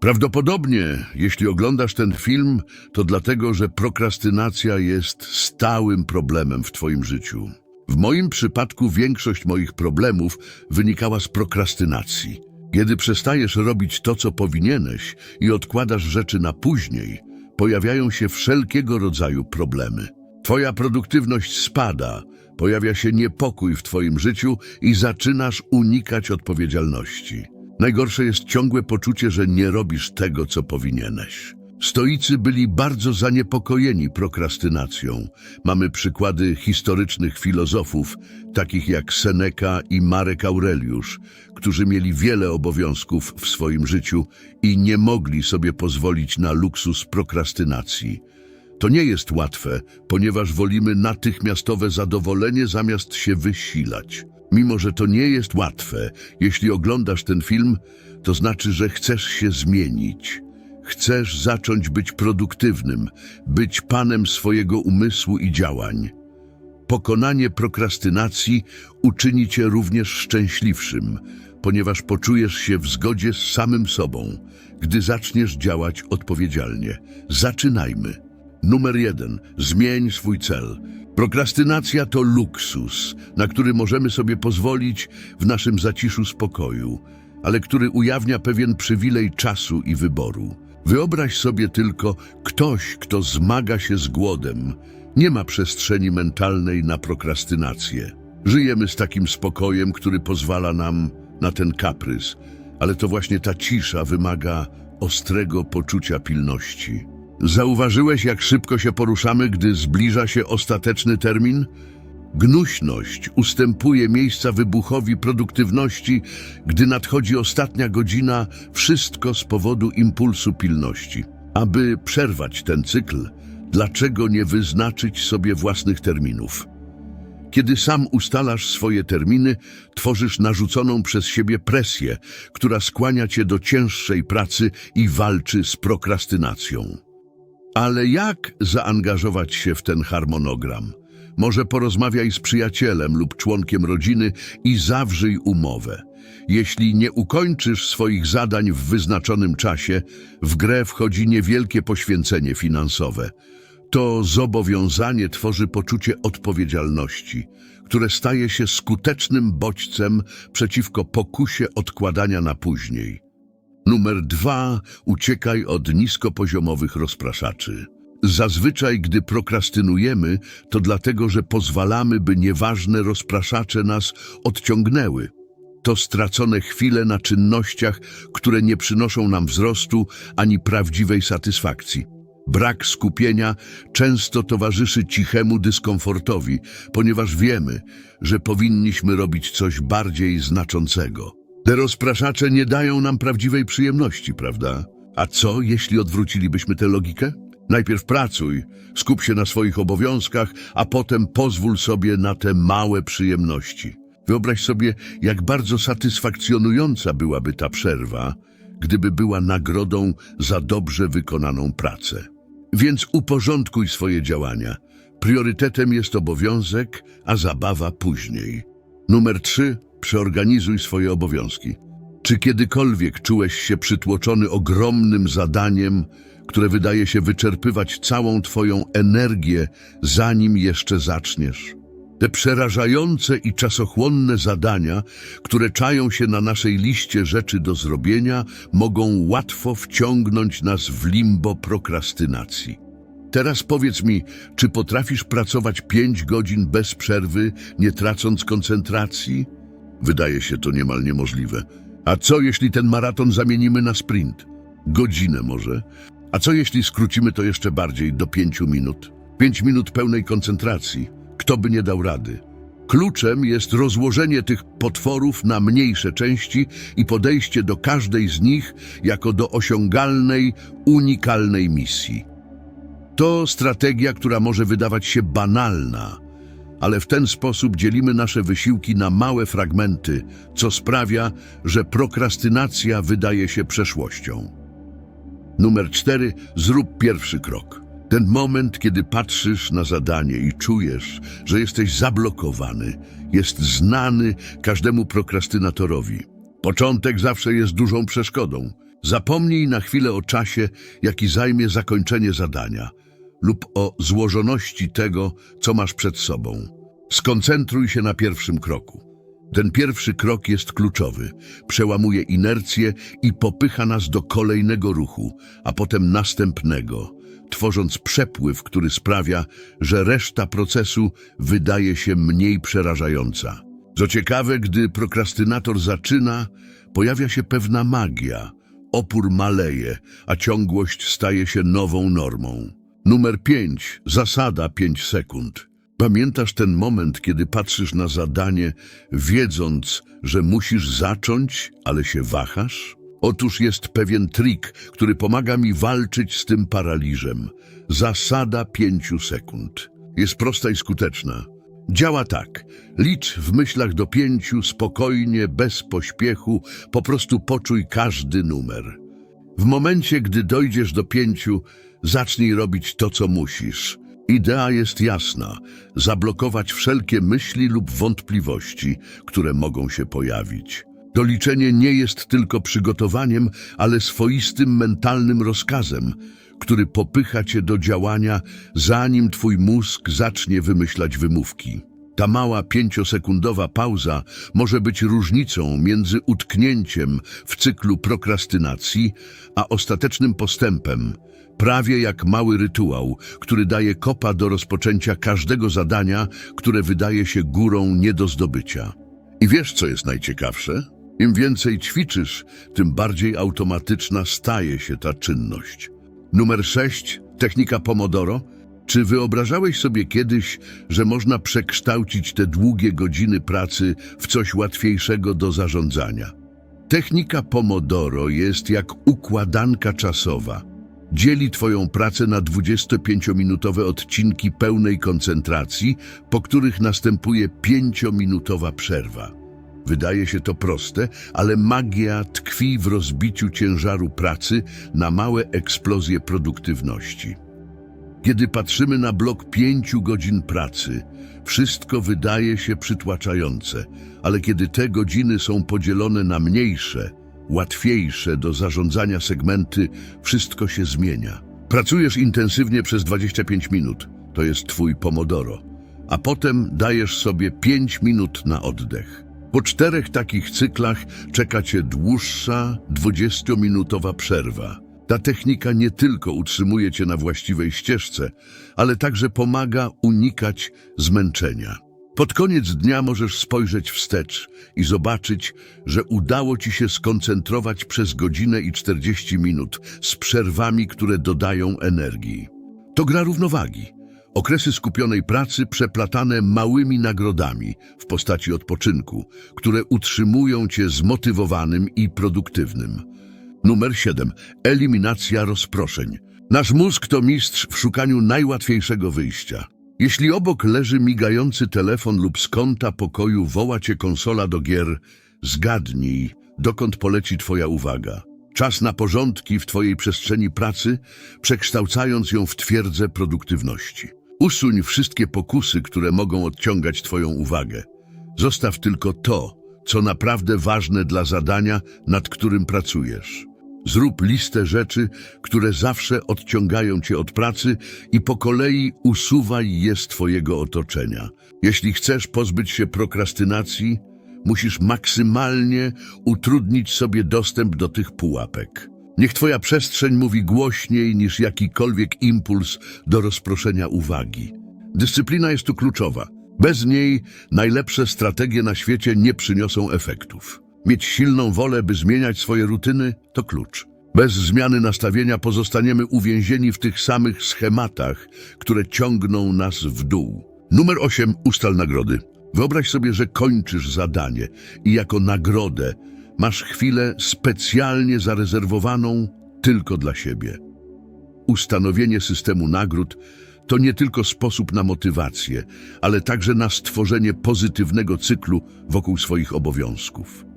Prawdopodobnie, jeśli oglądasz ten film, to dlatego, że prokrastynacja jest stałym problemem w Twoim życiu. W moim przypadku większość moich problemów wynikała z prokrastynacji. Kiedy przestajesz robić to, co powinieneś i odkładasz rzeczy na później, pojawiają się wszelkiego rodzaju problemy. Twoja produktywność spada, pojawia się niepokój w Twoim życiu i zaczynasz unikać odpowiedzialności. Najgorsze jest ciągłe poczucie, że nie robisz tego, co powinieneś. Stoicy byli bardzo zaniepokojeni prokrastynacją. Mamy przykłady historycznych filozofów, takich jak Seneca i Marek Aureliusz, którzy mieli wiele obowiązków w swoim życiu i nie mogli sobie pozwolić na luksus prokrastynacji. To nie jest łatwe, ponieważ wolimy natychmiastowe zadowolenie zamiast się wysilać. Mimo, że to nie jest łatwe, jeśli oglądasz ten film, to znaczy, że chcesz się zmienić. Chcesz zacząć być produktywnym, być panem swojego umysłu i działań. Pokonanie prokrastynacji uczyni cię również szczęśliwszym, ponieważ poczujesz się w zgodzie z samym sobą, gdy zaczniesz działać odpowiedzialnie. Zaczynajmy. Numer jeden. Zmień swój cel. Prokrastynacja to luksus, na który możemy sobie pozwolić w naszym zaciszu spokoju, ale który ujawnia pewien przywilej czasu i wyboru. Wyobraź sobie tylko ktoś, kto zmaga się z głodem. Nie ma przestrzeni mentalnej na prokrastynację. Żyjemy z takim spokojem, który pozwala nam na ten kaprys, ale to właśnie ta cisza wymaga ostrego poczucia pilności. Zauważyłeś, jak szybko się poruszamy, gdy zbliża się ostateczny termin? Gnuśność ustępuje miejsca wybuchowi produktywności, gdy nadchodzi ostatnia godzina, wszystko z powodu impulsu pilności. Aby przerwać ten cykl, dlaczego nie wyznaczyć sobie własnych terminów? Kiedy sam ustalasz swoje terminy, tworzysz narzuconą przez siebie presję, która skłania cię do cięższej pracy i walczy z prokrastynacją. Ale jak zaangażować się w ten harmonogram? Może porozmawiaj z przyjacielem lub członkiem rodziny i zawrzyj umowę. Jeśli nie ukończysz swoich zadań w wyznaczonym czasie, w grę wchodzi niewielkie poświęcenie finansowe. To zobowiązanie tworzy poczucie odpowiedzialności, które staje się skutecznym bodźcem przeciwko pokusie odkładania na później. Numer dwa. Uciekaj od niskopoziomowych rozpraszaczy. Zazwyczaj, gdy prokrastynujemy, to dlatego, że pozwalamy, by nieważne rozpraszacze nas odciągnęły. To stracone chwile na czynnościach, które nie przynoszą nam wzrostu ani prawdziwej satysfakcji. Brak skupienia często towarzyszy cichemu dyskomfortowi, ponieważ wiemy, że powinniśmy robić coś bardziej znaczącego. Te rozpraszacze nie dają nam prawdziwej przyjemności, prawda? A co, jeśli odwrócilibyśmy tę logikę? Najpierw pracuj, skup się na swoich obowiązkach, a potem pozwól sobie na te małe przyjemności. Wyobraź sobie, jak bardzo satysfakcjonująca byłaby ta przerwa, gdyby była nagrodą za dobrze wykonaną pracę. Więc uporządkuj swoje działania. Priorytetem jest obowiązek, a zabawa później. Numer trzy. Przeorganizuj swoje obowiązki. Czy kiedykolwiek czułeś się przytłoczony ogromnym zadaniem, które wydaje się wyczerpywać całą Twoją energię, zanim jeszcze zaczniesz? Te przerażające i czasochłonne zadania, które czają się na naszej liście rzeczy do zrobienia, mogą łatwo wciągnąć nas w limbo prokrastynacji. Teraz powiedz mi, czy potrafisz pracować pięć godzin bez przerwy, nie tracąc koncentracji? Wydaje się to niemal niemożliwe. A co jeśli ten maraton zamienimy na sprint? Godzinę może. A co jeśli skrócimy to jeszcze bardziej do pięciu minut? Pięć minut pełnej koncentracji. Kto by nie dał rady? Kluczem jest rozłożenie tych potworów na mniejsze części i podejście do każdej z nich jako do osiągalnej, unikalnej misji. To strategia, która może wydawać się banalna, ale w ten sposób dzielimy nasze wysiłki na małe fragmenty, co sprawia, że prokrastynacja wydaje się przeszłością. Numer cztery. Zrób pierwszy krok. Ten moment, kiedy patrzysz na zadanie i czujesz, że jesteś zablokowany, jest znany każdemu prokrastynatorowi. Początek zawsze jest dużą przeszkodą. Zapomnij na chwilę o czasie, jaki zajmie zakończenie zadania lub o złożoności tego, co masz przed sobą. Skoncentruj się na pierwszym kroku. Ten pierwszy krok jest kluczowy, przełamuje inercję i popycha nas do kolejnego ruchu, a potem następnego, tworząc przepływ, który sprawia, że reszta procesu wydaje się mniej przerażająca. Co ciekawe, gdy prokrastynator zaczyna, pojawia się pewna magia. Opór maleje, a ciągłość staje się nową normą. Numer 5. Zasada 5 sekund. Pamiętasz ten moment, kiedy patrzysz na zadanie, wiedząc, że musisz zacząć, ale się wahasz? Otóż jest pewien trik, który pomaga mi walczyć z tym paraliżem. Zasada 5 sekund. Jest prosta i skuteczna. Działa tak. Licz w myślach do pięciu, spokojnie, bez pośpiechu, po prostu poczuj każdy numer. W momencie, gdy dojdziesz do pięciu, zacznij robić to, co musisz. Idea jest jasna. Zablokować wszelkie myśli lub wątpliwości, które mogą się pojawić. Doliczenie nie jest tylko przygotowaniem, ale swoistym mentalnym rozkazem, który popycha cię do działania, zanim twój mózg zacznie wymyślać wymówki. Ta mała pięciosekundowa pauza może być różnicą między utknięciem w cyklu prokrastynacji, a ostatecznym postępem, prawie jak mały rytuał, który daje kopa do rozpoczęcia każdego zadania, które wydaje się górą nie do zdobycia. I wiesz, co jest najciekawsze? Im więcej ćwiczysz, tym bardziej automatyczna staje się ta czynność. Numer 6. Technika Pomodoro. Czy wyobrażałeś sobie kiedyś, że można przekształcić te długie godziny pracy w coś łatwiejszego do zarządzania? Technika Pomodoro jest jak układanka czasowa. Dzieli Twoją pracę na 25-minutowe odcinki pełnej koncentracji, po których następuje 5-minutowa przerwa. Wydaje się to proste, ale magia tkwi w rozbiciu ciężaru pracy na małe eksplozje produktywności. Kiedy patrzymy na blok pięciu godzin pracy, wszystko wydaje się przytłaczające, ale kiedy te godziny są podzielone na mniejsze, łatwiejsze do zarządzania segmenty, wszystko się zmienia. Pracujesz intensywnie przez 25 minut, to jest twój pomodoro, a potem dajesz sobie 5 minut na oddech. Po czterech takich cyklach czeka cię dłuższa, 20-minutowa przerwa. Ta technika nie tylko utrzymuje cię na właściwej ścieżce, ale także pomaga unikać zmęczenia. Pod koniec dnia możesz spojrzeć wstecz i zobaczyć, że udało ci się skoncentrować przez godzinę i 40 minut z przerwami, które dodają energii. To gra równowagi. Okresy skupionej pracy przeplatane małymi nagrodami w postaci odpoczynku, które utrzymują cię zmotywowanym i produktywnym. Numer 7. Eliminacja rozproszeń. Nasz mózg to mistrz w szukaniu najłatwiejszego wyjścia. Jeśli obok leży migający telefon lub z kąta pokoju woła cię konsola do gier, zgadnij, dokąd poleci twoja uwaga. Czas na porządki w twojej przestrzeni pracy, przekształcając ją w twierdzę produktywności. Usuń wszystkie pokusy, które mogą odciągać twoją uwagę. Zostaw tylko to, co naprawdę ważne dla zadania, nad którym pracujesz. Zrób listę rzeczy, które zawsze odciągają cię od pracy i po kolei usuwaj je z twojego otoczenia. Jeśli chcesz pozbyć się prokrastynacji, musisz maksymalnie utrudnić sobie dostęp do tych pułapek. Niech twoja przestrzeń mówi głośniej niż jakikolwiek impuls do rozproszenia uwagi. Dyscyplina jest tu kluczowa. Bez niej najlepsze strategie na świecie nie przyniosą efektów. Mieć silną wolę, by zmieniać swoje rutyny, to klucz. Bez zmiany nastawienia pozostaniemy uwięzieni w tych samych schematach, które ciągną nas w dół. Numer 8. Ustal nagrody. Wyobraź sobie, że kończysz zadanie i jako nagrodę masz chwilę specjalnie zarezerwowaną tylko dla siebie. Ustanowienie systemu nagród to nie tylko sposób na motywację, ale także na stworzenie pozytywnego cyklu wokół swoich obowiązków.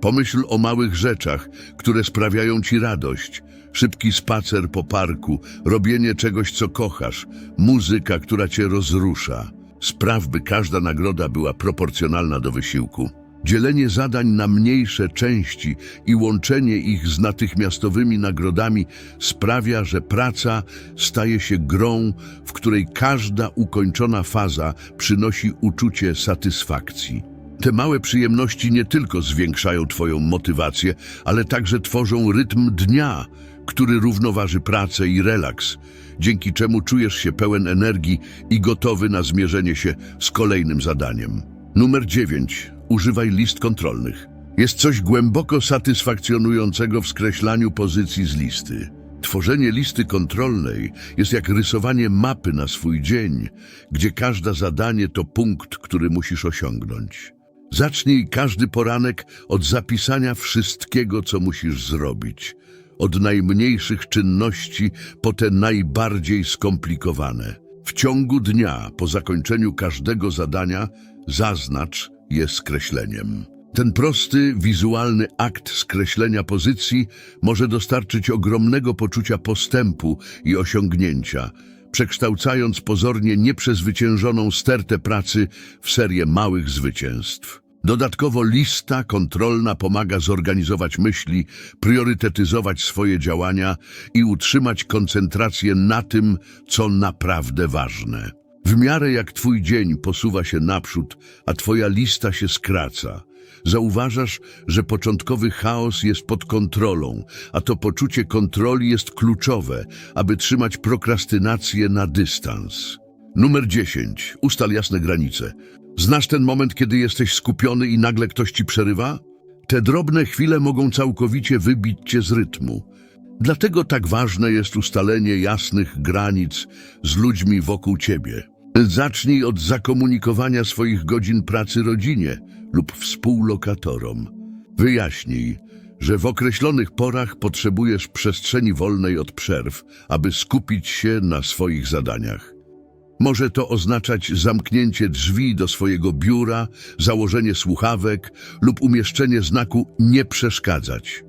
Pomyśl o małych rzeczach, które sprawiają ci radość. Szybki spacer po parku, robienie czegoś, co kochasz, muzyka, która cię rozrusza. Spraw, by każda nagroda była proporcjonalna do wysiłku. Dzielenie zadań na mniejsze części i łączenie ich z natychmiastowymi nagrodami sprawia, że praca staje się grą, w której każda ukończona faza przynosi uczucie satysfakcji. Te małe przyjemności nie tylko zwiększają Twoją motywację, ale także tworzą rytm dnia, który równoważy pracę i relaks, dzięki czemu czujesz się pełen energii i gotowy na zmierzenie się z kolejnym zadaniem. Numer 9. Używaj list kontrolnych. Jest coś głęboko satysfakcjonującego w skreślaniu pozycji z listy. Tworzenie listy kontrolnej jest jak rysowanie mapy na swój dzień, gdzie każde zadanie to punkt, który musisz osiągnąć. Zacznij każdy poranek od zapisania wszystkiego, co musisz zrobić. Od najmniejszych czynności po te najbardziej skomplikowane. W ciągu dnia, po zakończeniu każdego zadania, zaznacz je skreśleniem. Ten prosty, wizualny akt skreślenia pozycji może dostarczyć ogromnego poczucia postępu i osiągnięcia, przekształcając pozornie nieprzezwyciężoną stertę pracy w serię małych zwycięstw. Dodatkowo lista kontrolna pomaga zorganizować myśli, priorytetyzować swoje działania i utrzymać koncentrację na tym, co naprawdę ważne. W miarę jak twój dzień posuwa się naprzód, a twoja lista się skraca, zauważasz, że początkowy chaos jest pod kontrolą, a to poczucie kontroli jest kluczowe, aby trzymać prokrastynację na dystans. Numer 10. Ustal jasne granice. Znasz ten moment, kiedy jesteś skupiony i nagle ktoś ci przerywa? Te drobne chwile mogą całkowicie wybić cię z rytmu. Dlatego tak ważne jest ustalenie jasnych granic z ludźmi wokół ciebie. Zacznij od zakomunikowania swoich godzin pracy rodzinie lub współlokatorom. Wyjaśnij, że w określonych porach potrzebujesz przestrzeni wolnej od przerw, aby skupić się na swoich zadaniach. Może to oznaczać zamknięcie drzwi do swojego biura, założenie słuchawek lub umieszczenie znaku nie przeszkadzać.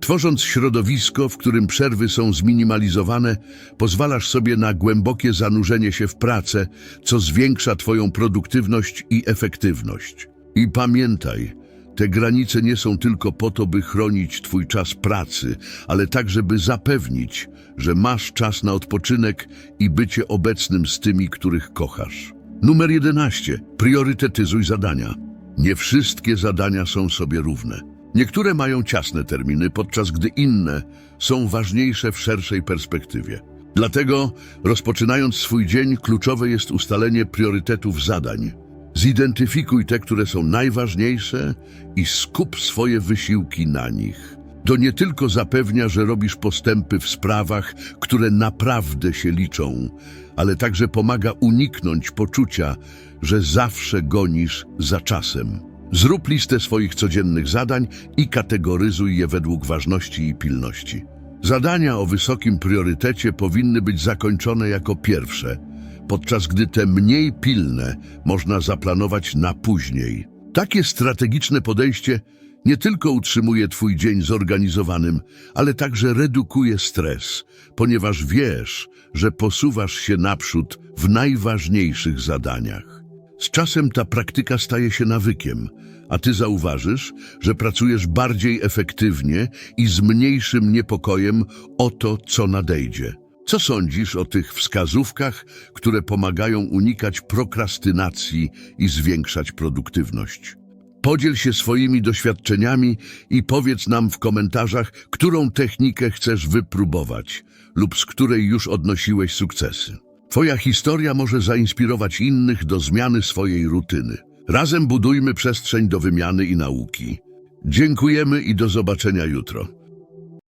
Tworząc środowisko, w którym przerwy są zminimalizowane, pozwalasz sobie na głębokie zanurzenie się w pracę, co zwiększa Twoją produktywność i efektywność. I pamiętaj, te granice nie są tylko po to, by chronić Twój czas pracy, ale także by zapewnić, że masz czas na odpoczynek i bycie obecnym z tymi, których kochasz. Numer 11. Priorytetyzuj zadania. Nie wszystkie zadania są sobie równe. Niektóre mają ciasne terminy, podczas gdy inne są ważniejsze w szerszej perspektywie. Dlatego, rozpoczynając swój dzień, kluczowe jest ustalenie priorytetów zadań. Zidentyfikuj te, które są najważniejsze i skup swoje wysiłki na nich. To nie tylko zapewnia, że robisz postępy w sprawach, które naprawdę się liczą, ale także pomaga uniknąć poczucia, że zawsze gonisz za czasem. Zrób listę swoich codziennych zadań i kategoryzuj je według ważności i pilności. Zadania o wysokim priorytecie powinny być zakończone jako pierwsze, podczas gdy te mniej pilne można zaplanować na później. Takie strategiczne podejście nie tylko utrzymuje Twój dzień zorganizowanym, ale także redukuje stres, ponieważ wiesz, że posuwasz się naprzód w najważniejszych zadaniach. Z czasem ta praktyka staje się nawykiem, a ty zauważysz, że pracujesz bardziej efektywnie i z mniejszym niepokojem o to, co nadejdzie. Co sądzisz o tych wskazówkach, które pomagają unikać prokrastynacji i zwiększać produktywność? Podziel się swoimi doświadczeniami i powiedz nam w komentarzach, którą technikę chcesz wypróbować lub z której już odnosiłeś sukcesy. Twoja historia może zainspirować innych do zmiany swojej rutyny. Razem budujmy przestrzeń do wymiany i nauki. Dziękujemy i do zobaczenia jutro.